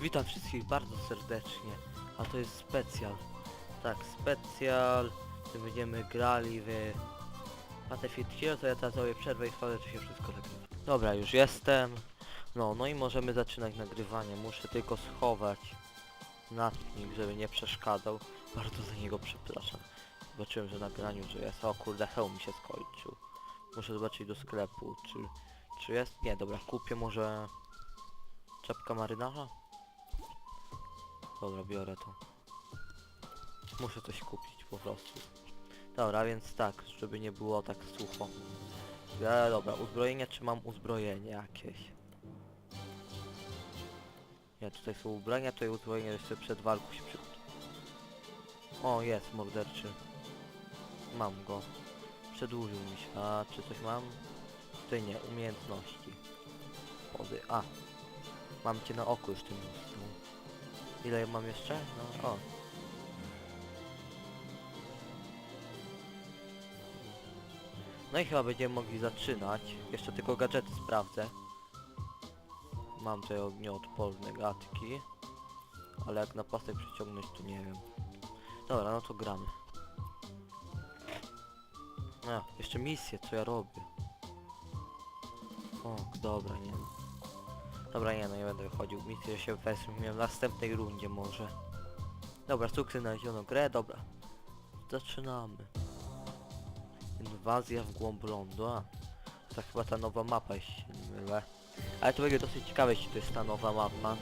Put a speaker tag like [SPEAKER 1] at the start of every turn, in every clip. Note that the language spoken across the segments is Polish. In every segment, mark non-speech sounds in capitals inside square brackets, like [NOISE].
[SPEAKER 1] Witam wszystkich bardzo serdecznie, a to jest specjal. Tak, specjal, gdy będziemy grali w Battlefield Hero, to ja teraz zrobię przerwę i sprawdzę, czy się wszystko nagrywa. Dobra, już jestem. No, no i możemy zaczynać nagrywanie. Muszę tylko schować natnik, żeby nie przeszkadzał. Bardzo za niego przepraszam. Zobaczyłem, że na graniu, że jest. O kurde, hełm mi się skończył. Muszę zobaczyć do sklepu, czy, czy jest? Nie, dobra, kupię może czapka marynarza? Dobra, biorę to. Muszę coś kupić po prostu. Dobra, więc tak, żeby nie było tak sucho. Ja, dobra, uzbrojenie, czy mam uzbrojenie jakieś? Nie, tutaj są ubrania, tutaj uzbrojenie jeszcze przed walką się przy... O, jest morderczy. Mam go. Przedłużył mi się. A czy coś mam? Tutaj nie, umiejętności. Pody. A. Mam cię na oku już tym miejscu. Ile mam jeszcze? No, o. No i chyba będziemy mogli zaczynać. Jeszcze tylko gadżety sprawdzę. Mam tutaj ognioodporne gadki. Ale jak na pasek przyciągnąć to nie wiem. Dobra, no to gramy. A, jeszcze misję, co ja robię. O, dobra, nie wiem. Dobra, nie, no nie będę wychodził. Misję się wezmę w następnej rundzie może. Dobra, sukces znaleziono grę, dobra. Zaczynamy. Inwazja w głąb lądu, a. To chyba ta nowa mapa, jeśli nie mylę. Ale to będzie dosyć ciekawe, jeśli to jest ta nowa mapa.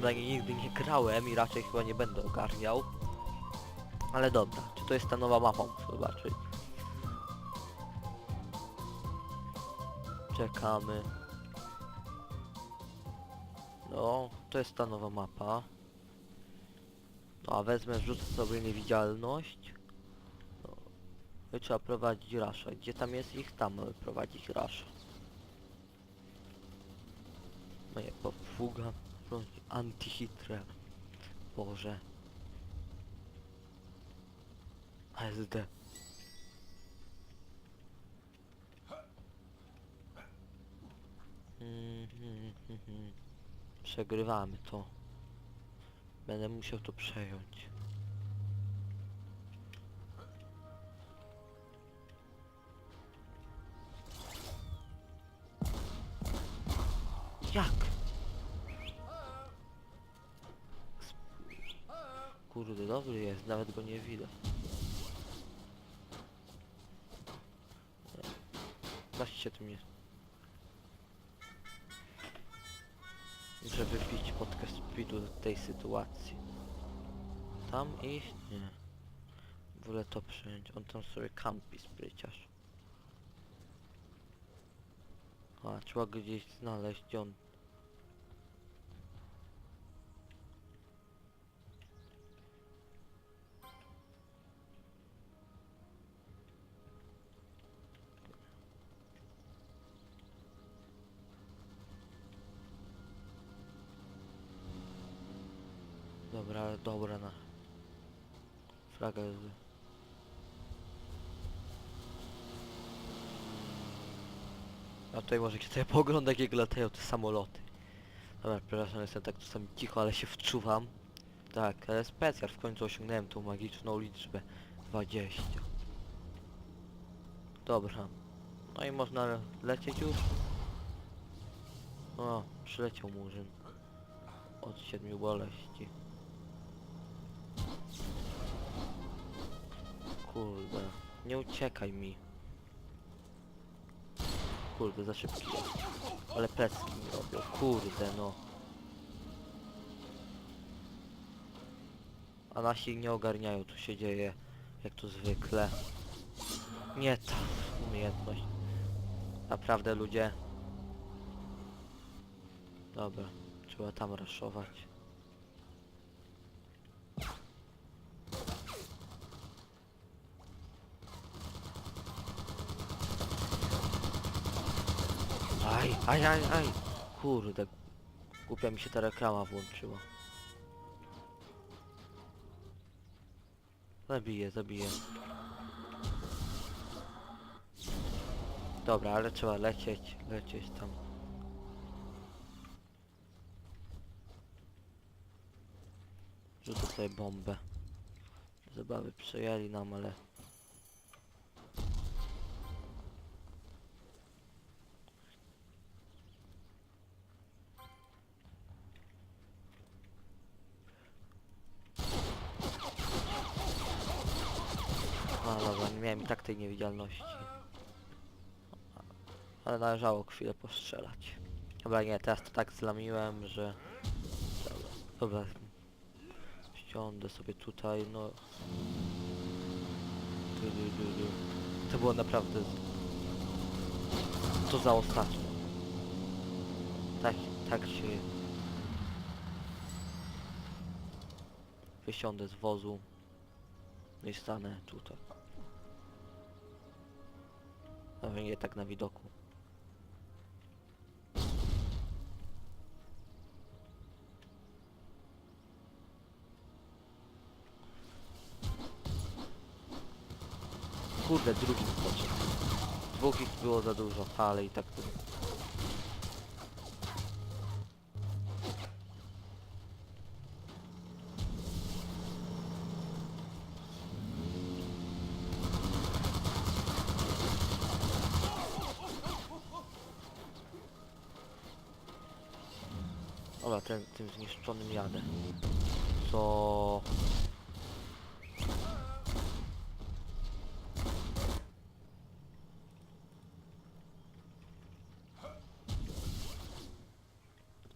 [SPEAKER 1] Na niej nigdy nie grałem i raczej chyba nie będę ogarniał. Ale dobra, czy to jest ta nowa mapa, muszę zobaczyć. Czekamy. No, to jest ta nowa mapa. No a wezmę, wrzucę sobie niewidzialność. No. I trzeba prowadzić rasza. Gdzie tam jest ich? Tam mamy prowadzić rasza. No nie, pofuga. Antihitre. Boże. ASD. Mhm, mhm. Przegrywamy to. Będę musiał to przejąć. Jak? Kurde, dobry jest, nawet go nie widać. Właściwie tym jest. Speedu do tej sytuacji. Tam iść? Nie. Wolę to przyjąć. On tam sobie kampi spryciarz. A, trzeba gdzieś znaleźć, gdzie on... Jest... A tutaj możecie sobie pooglądać jak latają te samoloty. Dobra, przepraszam, jestem tak czasami cicho, ale się wczuwam. Tak, ale specjal, w końcu osiągnąłem tą magiczną liczbę 20. Dobra. No i można le- lecieć już. O, przyleciał murzyn. Od siedmiu boleści. Kurde, nie uciekaj mi. Kurde, za szybki jest. Ale plecki mi robią, kurde no. A nasi nie ogarniają, co się dzieje, jak to zwykle. Nie ta umiejętność. Naprawdę ludzie. Dobra, trzeba tam raszować. Aj, aj, aj, aj. Kurde. Głupia mi się ta reklama włączyła. Zabiję, zabiję. Dobra, ale trzeba lecieć, lecieć tam. Rzucę sobie bombę. Zabawy przejęli nam, ale... niewidzialności. Ale należało chwilę postrzelać. Dobra, nie, teraz to tak zlamiłem, że... Dobra, dobra. Sobie tutaj, no... To było naprawdę... To za ostatnie. Tak, tak się... Wysiądę z wozu. No i stanę tutaj. Nawet nie tak na widoku. Kurde, drugi skoczył. Dwóch ich było za dużo, ale i tak to... Dobra, ten, tym zniszczonym jadę. Co...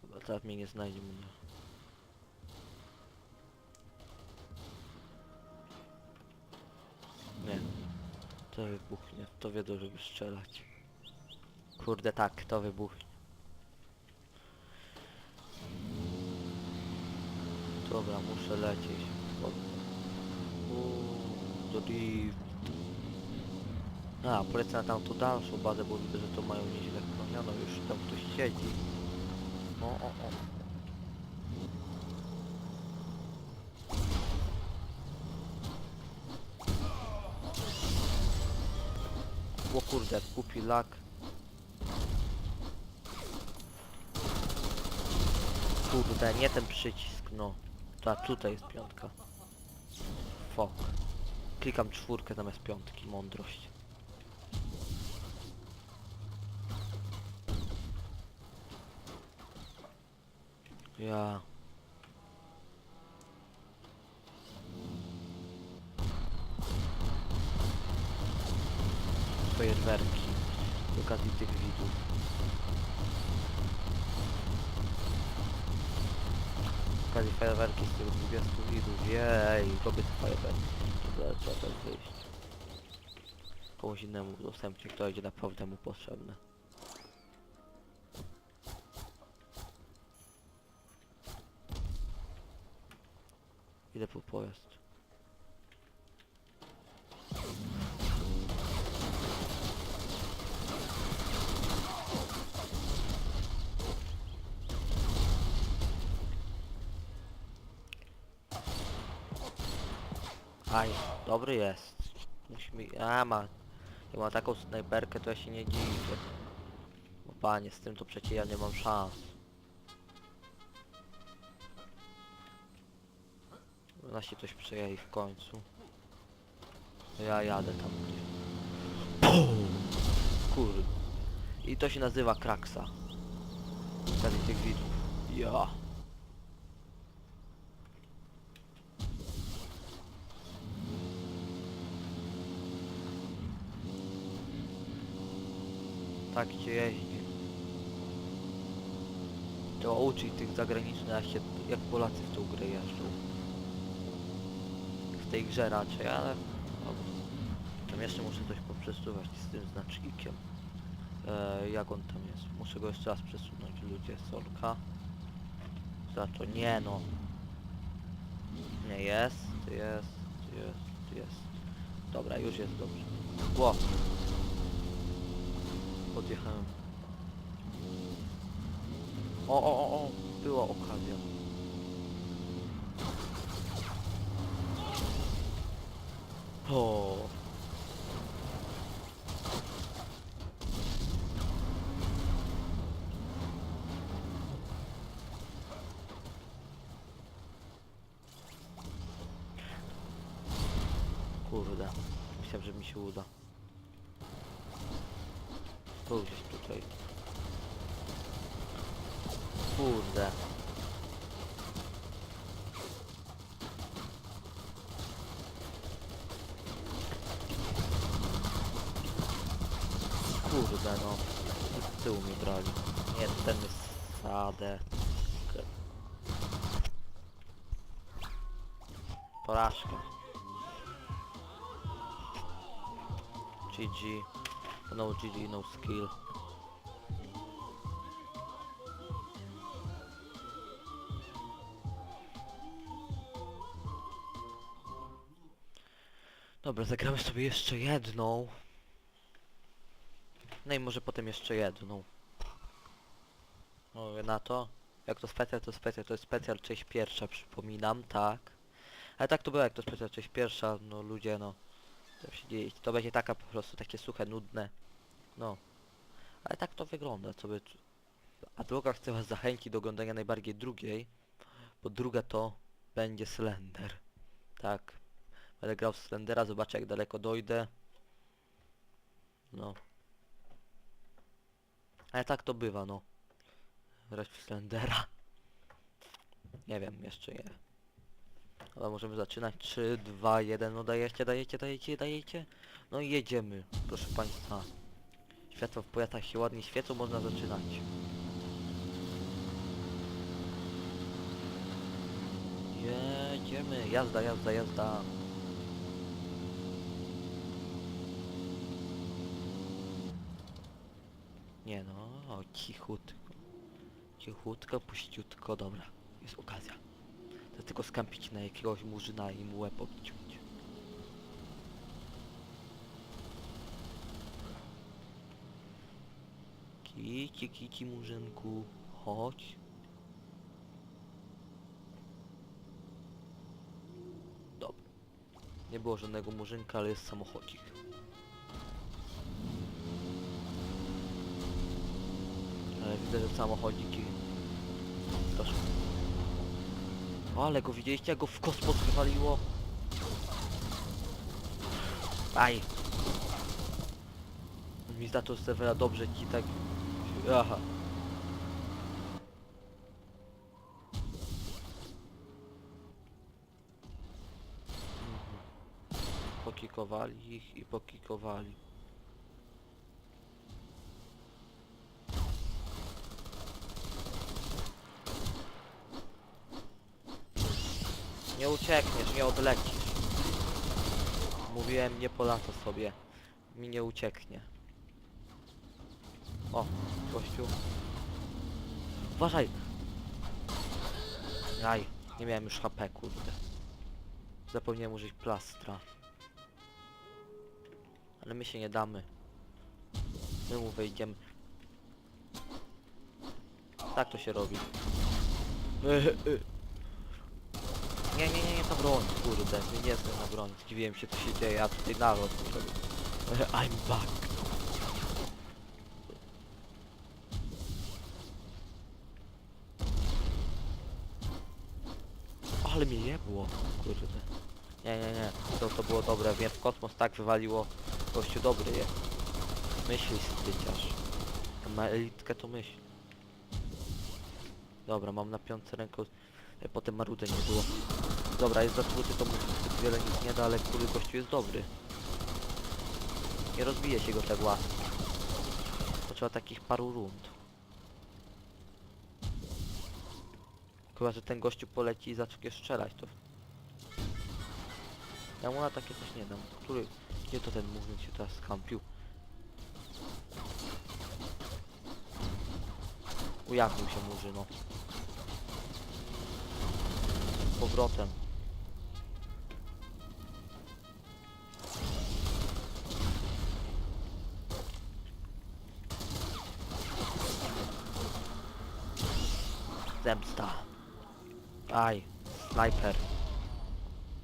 [SPEAKER 1] Dobra, teraz mnie nie znajdzie mnie. Nie. To wybuchnie. To wiedzą, żeby strzelać. Kurde tak, to wybuchnie. Dobra, muszę lecieć. Uuu, do deep. A, polecę na tamtą dalszą bazę, bo widzę, że to mają nieźle chronioną. Już tam ktoś siedzi. O, o, o. O kurde, głupi lak. Kurde, nie ten przycisk, no. Ta, tutaj jest piątka. Fuck. Klikam czwórkę zamiast piątki, mądrość. Ja. Fajerwerki. Z okazji tych widzów. Z okazji fajerwerki z tych 20 widzów. Jej, robię te fajerwerki. To trzeba tak wyjść. Komuś innemu udostępnić, kto będzie naprawdę mu potrzebne. Idę po pojazd. Aj, dobry jest. Musimy... A, ma... Jak ma taką snajperkę, to ja się nie dziwię. Bo panie, z tym to przecież ja nie mam szans. Nasi coś przejęli w końcu. Ja jadę tam! Kurde. I to się nazywa kraksa. Wtedy tych widzów. Ja. Tak się jeździ. To uczyć tych zagranicznych, jak, się, jak Polacy w tą grę jeżdżą. W tej grze raczej, ale... Dobra. Tam jeszcze muszę coś poprzesuwać z tym znacznikiem. E, jak on tam jest? Muszę go jeszcze raz przesunąć, ludzie, solka. Za to nie no. Nie jest, jest, jest, jest. Dobra, już jest dobrze. Ło odjechałem. O, o, o, o, była okazja. O. Kurde, myślałem, że mi się uda. Tu gdzieś tutaj. Kurde. Kurde no. Z tyłu mnie brali. Nie, ten jest sadę. Porażka. GG. No GG, no skill. Dobra, zagramy sobie jeszcze jedną. No i może potem jeszcze jedną. Mówię na to. Jak to specjal, to specjal, to jest specjal część pierwsza, przypominam, tak. Ale tak to było, jak to specjal część pierwsza, no ludzie, no. To się dzieje, to będzie taka po prostu takie suche, nudne. No. Ale tak to wygląda, co by... A druga chcę was zachęcić do oglądania najbardziej drugiej, bo druga to będzie Slender. Tak. Będę grał w Slendera, zobaczę jak daleko dojdę. No. Ale tak to bywa, no. Grać w Slendera. Nie wiem, jeszcze nie. Ale możemy zaczynać. 3, 2, 1. No dajecie, dajecie, dajecie, dajecie. No i jedziemy, proszę państwa. Światła w pojazdach się ładnie świecą, można zaczynać. Jedziemy, jazda, jazda, jazda. Nie no, cichutko. Cichutko, puściutko, dobra. Jest okazja. To tylko skampić na jakiegoś murzyna i mu łeb odciąć. Kici, kici murzynku, chodź. Dobra. Nie było żadnego murzynka, ale jest samochodzik. Ale widzę, że samochodziki... Proszę. O, ale go widzieliście, jak go w kosmos wywaliło? Aj! Mi za to dobrze ci tak... Aha. Mhm. Pokikowali ich i pokikowali. Nie uciekniesz, nie odlecisz. Mówiłem, nie polata sobie. Mi nie ucieknie. O, gościu. Uważaj! Aj, nie miałem już HP, kurde. Zapomniałem użyć plastra. Ale my się nie damy. My mu wejdziemy. Tak to się robi. [LAUGHS] Nie, nie, nie, nie ta broń, kurde, nie, jestem na broń, zdziwiłem się co się dzieje, a tutaj naród. [LAUGHS] I'm back. Ale mnie nie było, kurde. Nie, nie, nie, to, to było dobre, więc kosmos tak wywaliło, gościu dobry jest. Myśli styciarz. Ma elitkę to myśl. Dobra, mam na piątce ręką, e, potem marudę nie było. Dobra, jest zatruty, to mu zbyt wiele nic nie da, ale który gościu jest dobry. Nie rozbije się go tak łatwo. Potrzeba takich paru rund. Chyba, że ten gościu poleci i zacznie strzelać, to... Ja mu na takie coś nie dam. Który... Gdzie to ten movement się teraz skampił? Ujawnił się murzyno. Powrotem. Zemsta. Aj, snajper.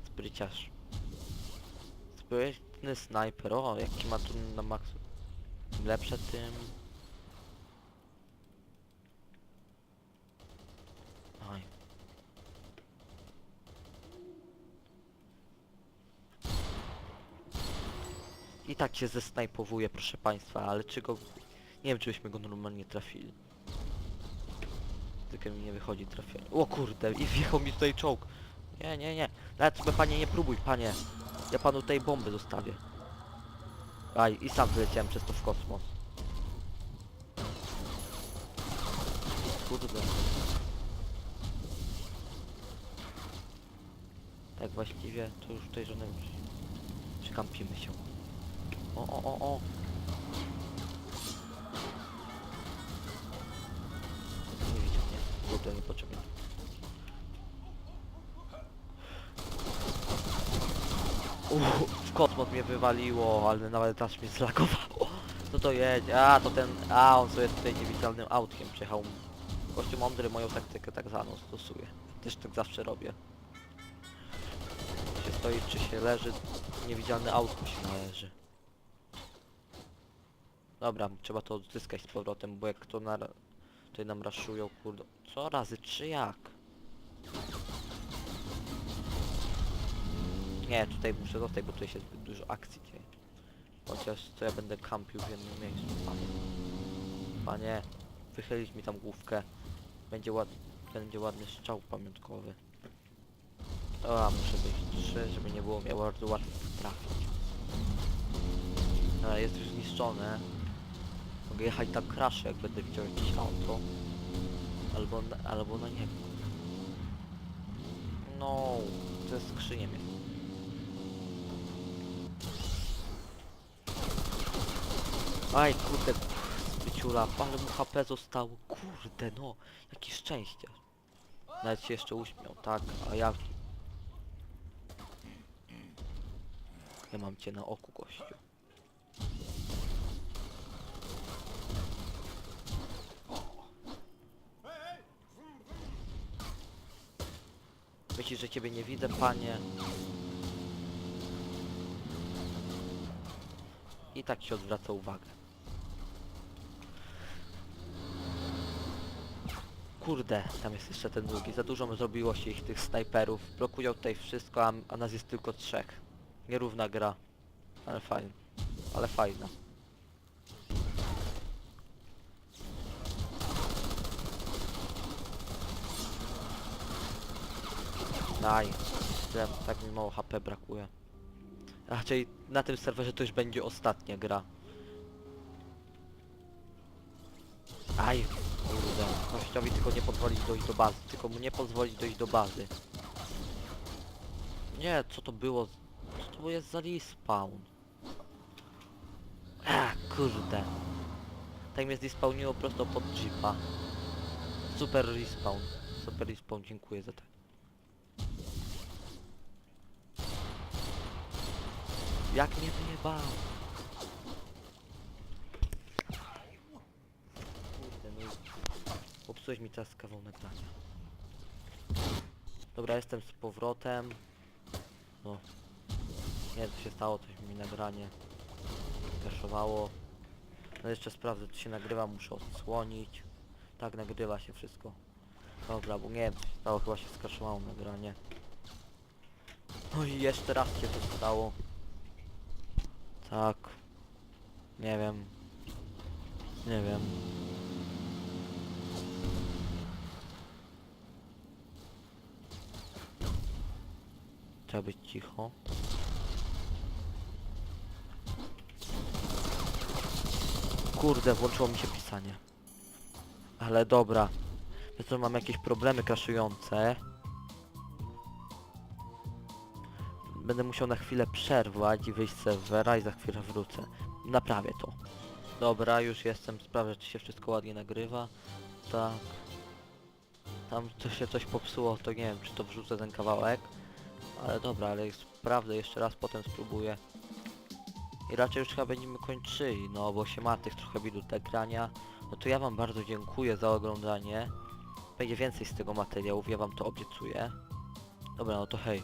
[SPEAKER 1] Spryciarz. Sprytny snajper. O, jaki ma tu na maksu. Lepsze tym. Aj. I tak się zesnajpowuje, proszę państwa, ale czy go... Nie wiem, czy byśmy go normalnie trafili. Tylko mi nie wychodzi trafienie. O kurde, i wjechał mi tutaj czołg. Nie, nie, nie. Nawet sobie panie nie próbuj, panie. Ja panu tej bomby zostawię. Aj, i sam wyleciałem przez to w kosmos. Kurde. Tak właściwie to już tutaj żadnym... Przykampimy się. O, o, o, o. Nie widział mnie. Kurde, niepotrzebnie. Uuu, w kosmos mnie wywaliło, ale nawet aż mnie zlagowało. No to jedzie, a to ten, a on sobie tutaj niewidzialnym autkiem przejechał. Gościu mądry moją taktykę tak zwaną stosuje. Też tak zawsze robię. Czy się stoi, czy się leży, niewidzialny autko się należy. Dobra, trzeba to odzyskać z powrotem, bo jak to na... Tutaj nam raszują, kurde. Co razy, czy jak? Nie, tutaj muszę zostać, bo tutaj się zbyt dużo akcji dzieje. Chociaż co ja będę kampił w jednym miejscu, panie. Panie, wychylić mi tam główkę. Będzie, ład... będzie ładny strzał pamiątkowy. O, muszę być trzy, żeby nie było mnie bardzo łatwo trafić. Ale jest już zniszczone. Mogę jechać na crash, jak będę widział jakieś auto. Albo albo na niego. No, ze skrzyniem jest. Aj, kurde, zbyciula, ale mu HP zostało. Kurde, no, jakie szczęście. Nawet się jeszcze uśmiał, tak, a ja... Ja mam cię na oku, gościu. Myślisz, że ciebie nie widzę, panie? I tak się odwraca uwagę. Kurde, tam jest jeszcze ten drugi. Za dużo zrobiło się ich tych snajperów. Blokują tutaj wszystko, a, a nas jest tylko trzech. Nierówna gra. Ale fajna. Ale fajna. Daj. Wiem, tak mi mało HP brakuje. Raczej na tym serwerze to już będzie ostatnia gra. Aj, kurde. Gościowi tylko nie pozwolić dojść do bazy. Tylko mu nie pozwolić dojść do bazy. Nie, co to było? Co to jest za respawn? A, kurde. Tak mnie zespawniło prosto pod jeepa. Super respawn. Super respawn, dziękuję za to. Jak mnie wyjebał? Kurde, no popsułeś mi teraz kawał nagrania. Dobra, jestem z powrotem. No. Nie wiem co się stało, coś mi nagranie kaszowało. No jeszcze sprawdzę czy się nagrywa, muszę odsłonić. Tak, nagrywa się wszystko. Dobra, bo nie wiem co się stało, chyba się skaszowało nagranie. No i jeszcze raz się to stało. Tak. Nie wiem. Nie wiem. Trzeba być cicho. Kurde, włączyło mi się pisanie. Ale dobra. Co, mam jakieś problemy kraszujące. Będę musiał na chwilę przerwać i wyjść z serwera i za chwilę wrócę. Naprawię to. Dobra, już jestem, sprawdzę czy się wszystko ładnie nagrywa. Tak. Tam to się coś popsuło, to nie wiem czy to wrzucę ten kawałek. Ale dobra, ale sprawdzę jeszcze raz, potem spróbuję. I raczej już chyba będziemy kończyli, no bo się ma tych trochę widut nagrania. No to ja wam bardzo dziękuję za oglądanie. Będzie więcej z tego materiałów, ja wam to obiecuję. Dobra, no to hej.